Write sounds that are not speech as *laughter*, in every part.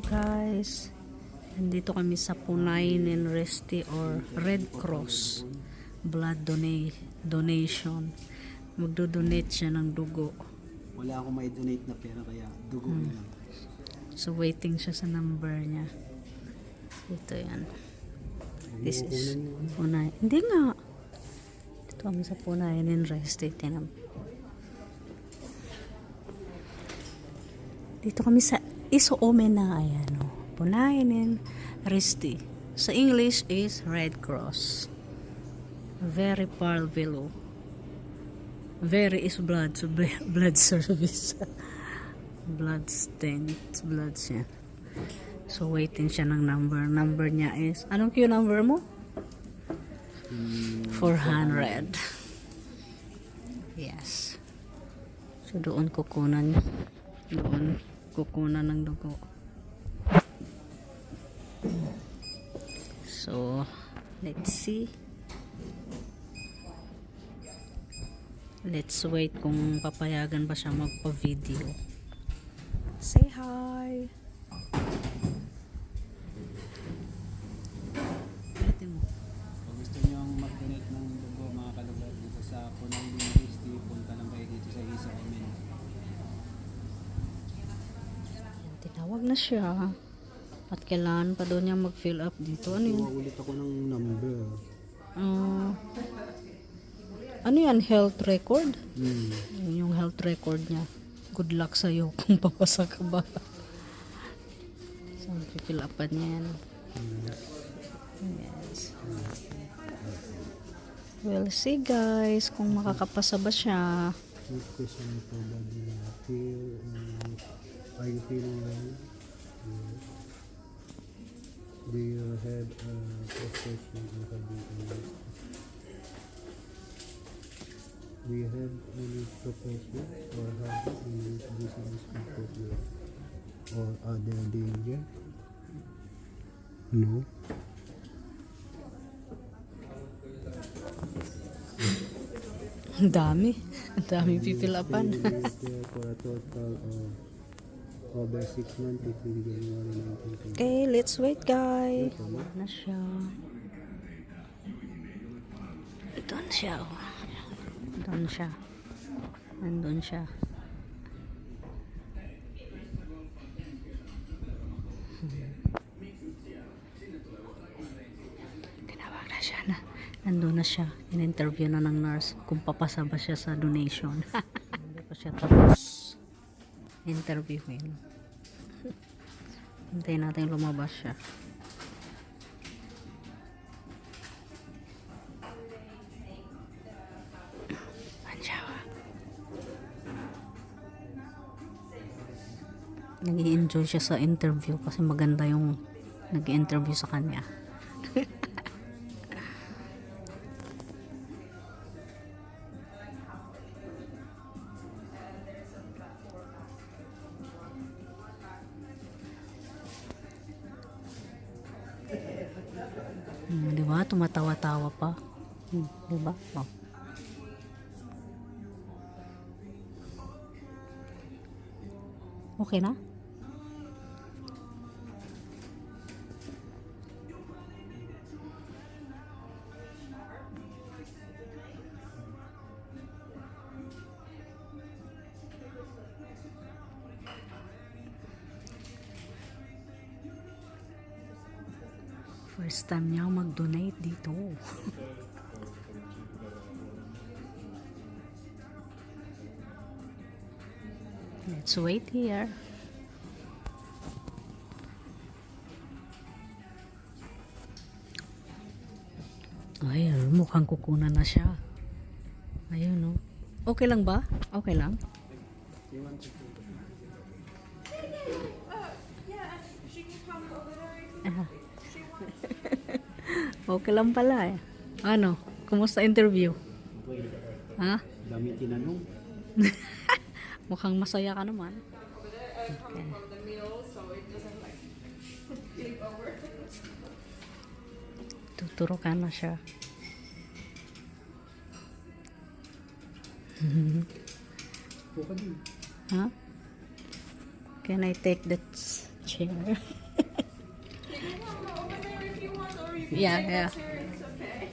guys. Nandito kami sa Punainen Resti or Red Cross blood dona- donation. Magdo-donate siya ng dugo. Wala akong may donate na pera kaya dugo Hmm. lang. So waiting siya sa number niya. Ito yan. This is Punay. Hindi nga. Dito kami sa Punainen Resti. Tinan. Dito kami sa Isoome na ayan o. Punainen Resti. Sa English is Red Cross. Very parvelo. Very is blood. So bl- *laughs* blood service. blood stain. It's blood siya. So waiting siya ng number. Number niya is, anong queue number mo? 400. Yes. So doon kukunan. Doon kukunan ng dugo. So, let's see. Let's wait kung papayagan ba siya magpa-video. Say hi! Ulitin mo. Kung gusto niyo mag-donate ng dugo mga kalugar dito sa Punang University, punta lang kayo dito sa Isa Amen. Ayan, tinawag na siya. At kailangan pa doon niya mag-fill up dito. Ano yun? Ulit ako ng number. Ah, ano yan? Health record? Hmm. Yun yung health record niya. Good luck sa'yo *laughs* kung papasa ka ba. So, fill upan niya yan. Yes. We'll see guys kung makakapasa ba siya. What question for are you feeling well? Do you have a profession or hobby in life? Do you have any profession or hobby in which business could you or other danger? No. Ang dami. Ang dami pipill over 6 months between January 19 Okay, let's wait guys. Na siya. Doon siya. oh. Doon siya. Nandun siya. Tinawag na siya na. Nandun na siya. In-interview na ng nurse kung papasa ba siya sa donation. *laughs* Hindi pa siya tapos interviewin. Hintayin natin lumabas siya. Nag enjoy siya sa interview kasi maganda yung nag interview sa kanya. Tumatawa-tawa pa. Hmm, di ba? Oh. Okay na? First time niya mag-donate dito. *laughs* Let's wait here. Ay, mukhang kukunan na siya. Ayun, no. Okay lang ba? Okay lang? Ah. Okay lang pala eh. Ano? Kumusta interview? Ha? Dami tinanong. *laughs* Mukhang masaya ka naman. Okay. Tuturo ka na siya. Ha? Can I take that chair. Yeah, yeah. it's okay.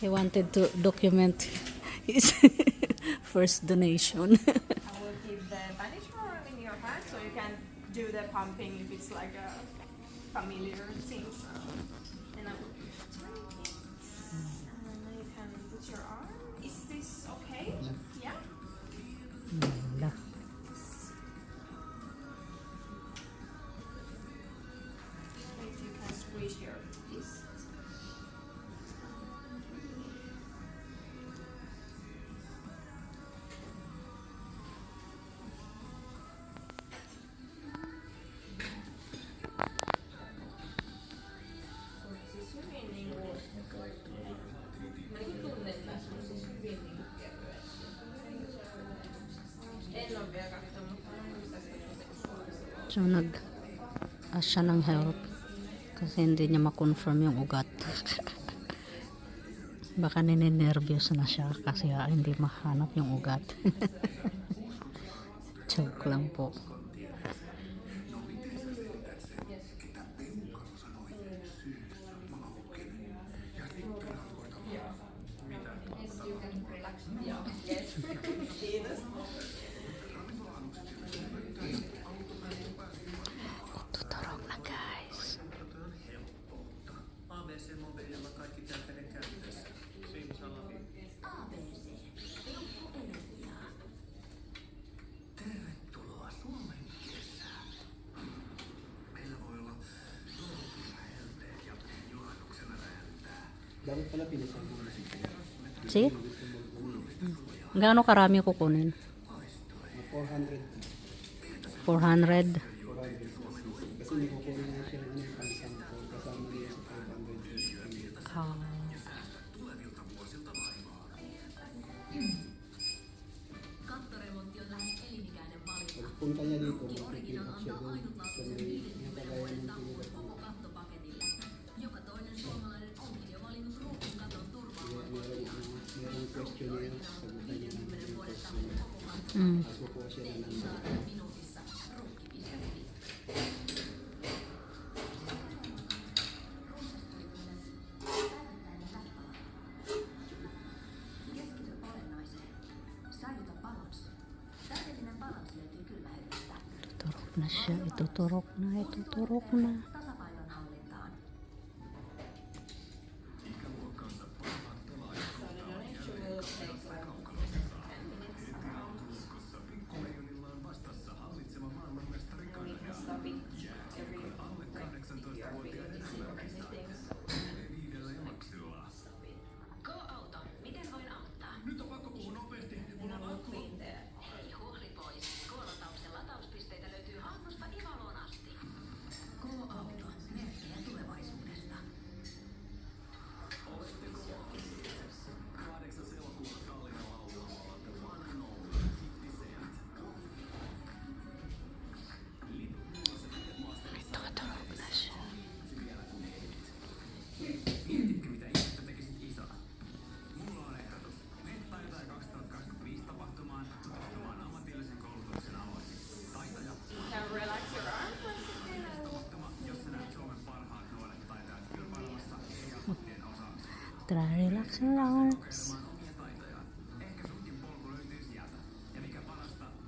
He wanted to document his *laughs* first donation. I will keep the bandage form in your hand so you can do the pumping if it's like a familiar thing. So. And I will turn it. And then you can put your arm. Is this okay? So nag ask siya ng help kasi hindi niya ma-confirm yung ugat. *laughs* Baka nininervyos na siya kasi ah, hindi mahanap yung ugat. *laughs* Joke lang po. ABC-mobiililla kaikki teatterin käytössä. Simsalabim. Tervetuloa Suomen kesään. Meillä voi olla joulukuusahelteet ja juhannuksena räjähtää. Bakit pala pinisan? See? Gaano karami kukunin? 400. 400? Pagpunta niya dito, mag-pick up siya doon. Sa may napagayan ng pinilap mo. Kaya meron, meron questionnaire, sagutan niya ng mga question. Mm. Tapos kukuha siya ng number. Tuturok na siya. Ituturok na. Ituturok na.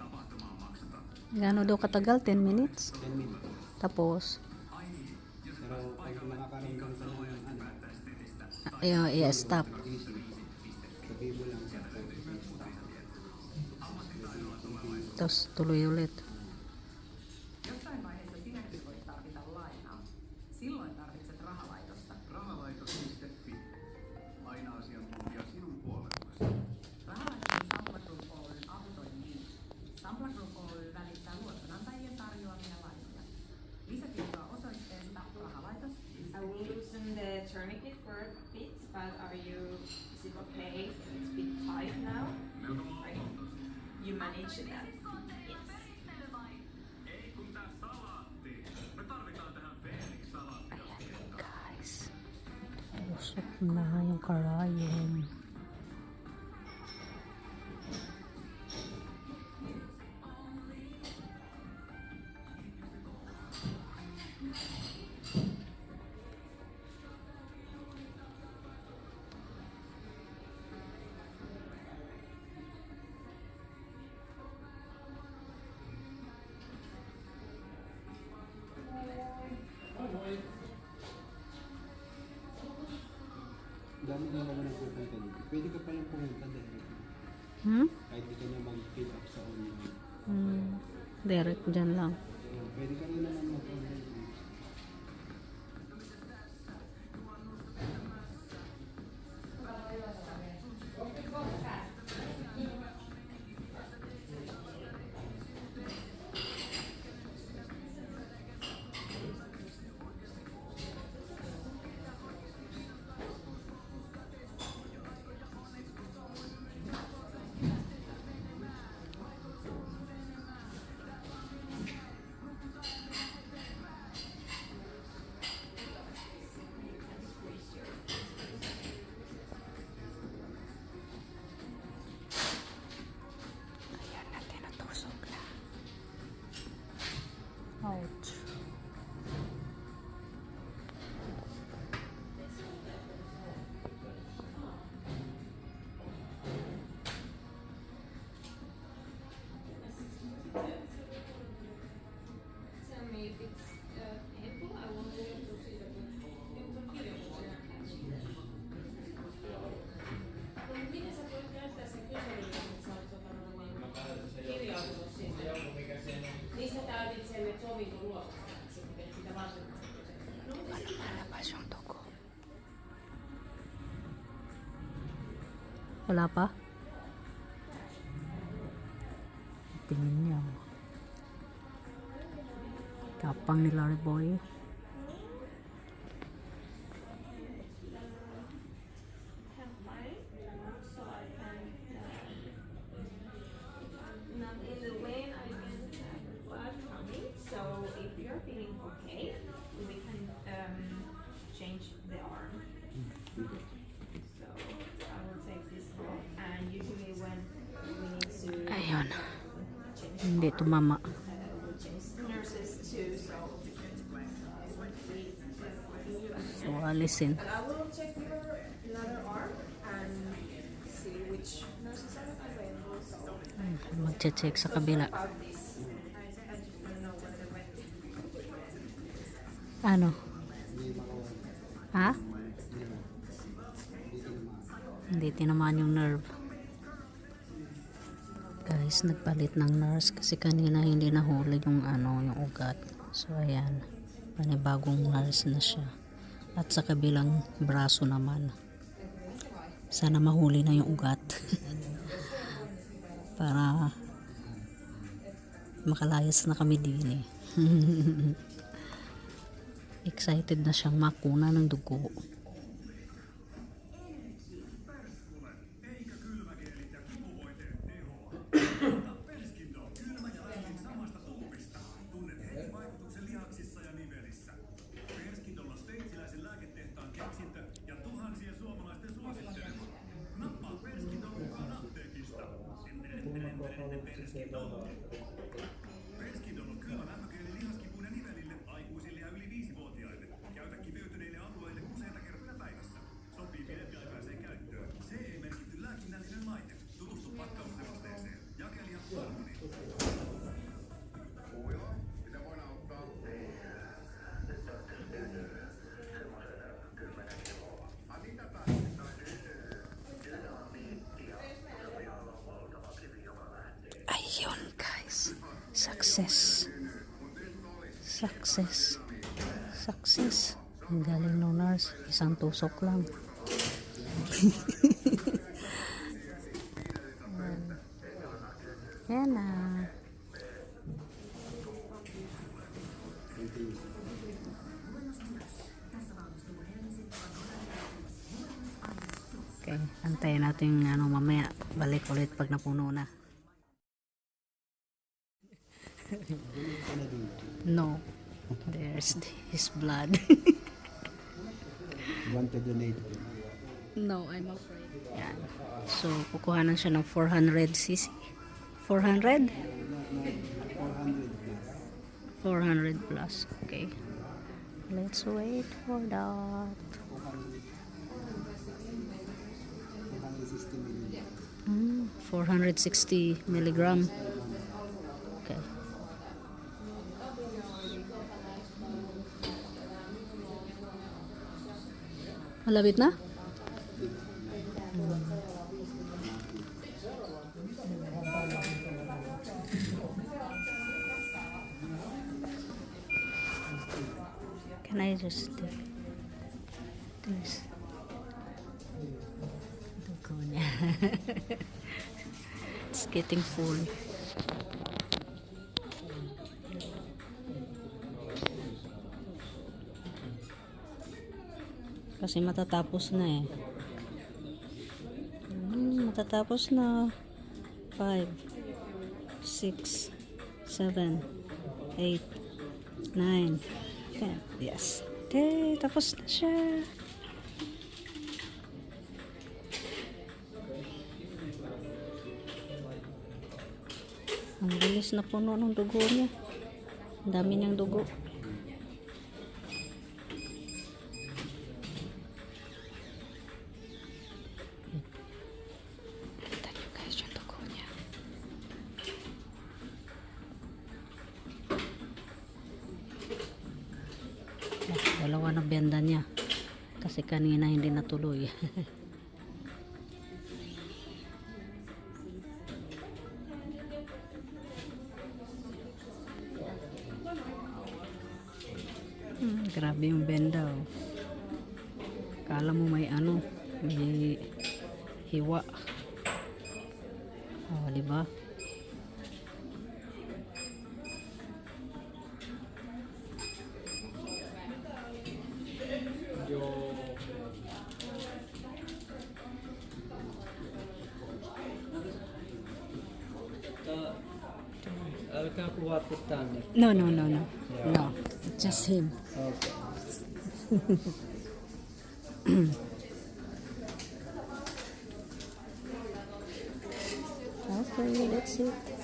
Tapahtuma on maksuton. Gaano daw katagal? 10 minutes? 10 minutes. Tapos, Pero pag ka ng ano, mo lang sa phone, stop. Tapos tuloy ulit. Na yung karayom. Hindi naman nagpupunta dito. Pwede ka palang pumunta direct. Hmm? Kahit di ka na mag-pick up sa online. Hmm. Direct dyan lang. Pwede ka rin naman mag-online. Wala pa? Tingin niya. Tapang Larry Boy. I just don't know whether when Ano? Ha? Hindi tinamaan yung nerve. Guys, nagpalit ng nurse kasi kanina hindi nahuli yung ano, yung ugat. So, ayan. Panibagong nurse na siya. At sa kabilang braso naman. Sana mahuli na yung ugat. *laughs* Para makalayas na kami din eh. *laughs* Excited na siyang makuna ng dugo. Success. Success. Success. Ang galing ng nurse. Isang tusok lang. *laughs* Yan na. Okay, antayin natin ano mamaya. Balik ulit pag napuno na. No. There's his blood. Want to donate. no, I'm afraid. Yan. So, kukuhanan siya ng 400 cc. 400? 400 plus. 400 plus. Okay. Let's wait for that. 460 million. Mm, 460 milligram. love it na can I just do this? It's *laughs* getting full. Kasi matatapos na eh. Hmm, matatapos na. 5, 6, 7, 8, 9, 10. Yes. Okay, tapos na siya. Ang bilis na puno ng dugo niya. Ang dami niyang dugo. Dalawa na benda niya. Kasi kanina hindi natuloy. *laughs* Älkää kuvatko tänne. No, no, no, no. No, just him. Okay. *clears throat* Okay, that's it.